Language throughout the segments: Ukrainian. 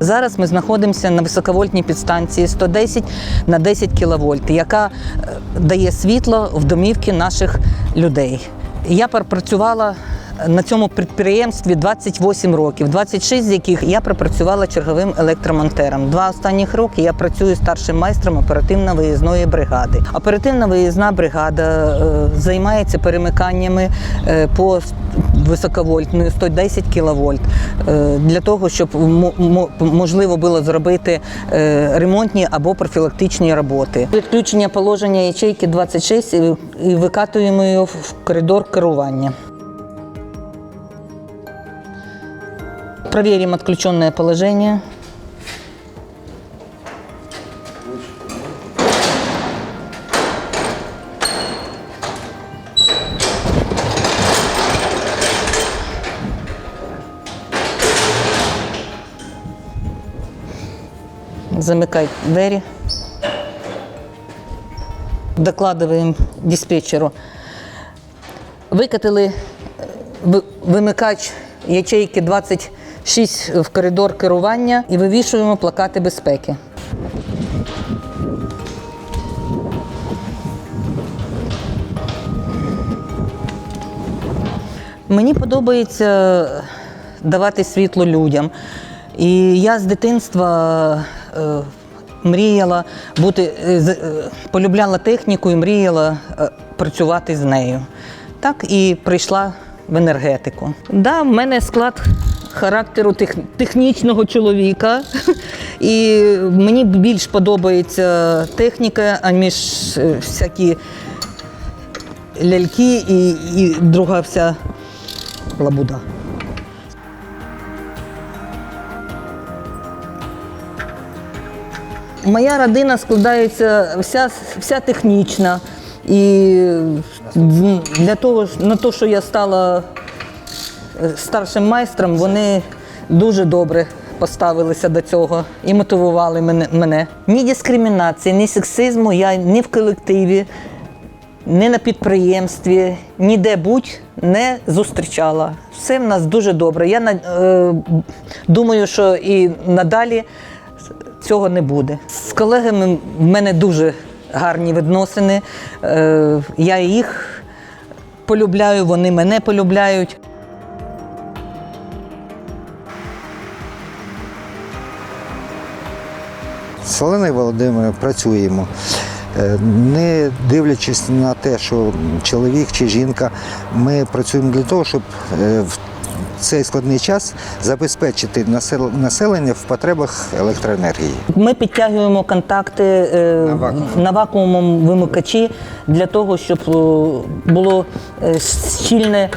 Зараз ми знаходимося на високовольтній підстанції 110 на 10 кВт, яка е, дає світло в домівки наших людей. Я пропрацювала на цьому підприємстві 28 років, 26 з яких я пропрацювала черговим електромонтером. Два останніх роки я працюю старшим майстром оперативно-виїзної бригади. Оперативна виїзна бригада е, займається перемиканнями е, по високовольтної 110 кВт е, для того, щоб мо- мо- можливо було зробити е, ремонтні або профілактичні роботи. Відключення положення ячейки 26 і і викатуємо його в коридор керування. Проверим отключенное положение. Замыкать двери. Докладываем диспетчеру. Викатили е, вимикач ячейки 26 в коридор керування і вивішуємо плакати безпеки. Мені подобається давати світло людям. І я з дитинства е, мріяла бути, е, е, полюбляла техніку і мріяла е, працювати з нею. Так і прийшла в енергетику. Да, в мене склад характеру тех, технічного чоловіка, і мені більш подобається техніка, аніж е, всякі ляльки і, і друга вся лабуда. Моя родина складається вся, вся технічна. І для того, на те, що я стала е, старшим майстром, вони дуже добре поставилися до цього і мотивували мене. Ні дискримінації, ні сексизму я ні в колективі, ні на підприємстві, ніде будь не зустрічала. Все в нас дуже добре. Я е, думаю, що і надалі цього не буде. З колегами в мене дуже гарні відносини. Е, я їх полюбляю, вони мене полюбляють. З Володимир, працюємо. Е, Не дивлячись на те, що чоловік чи жінка, ми працюємо для того, щоб е, в цей складний час забезпечити населення в потребах електроенергії. Ми підтягуємо контакти е, На вакуум. на вакуумному вимикачі для того, щоб було щільне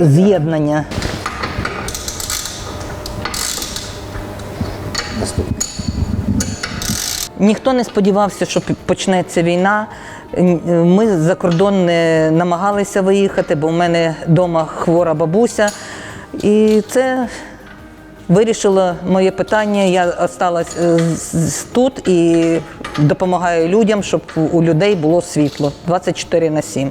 з'єднання. Ніхто не сподівався, що почнеться війна. Ми за кордон не намагалися виїхати, бо в мене вдома хвора бабуся. І це вирішило моє питання. Я осталась е, тут і допомагаю людям, щоб у людей було світло 24 на 7.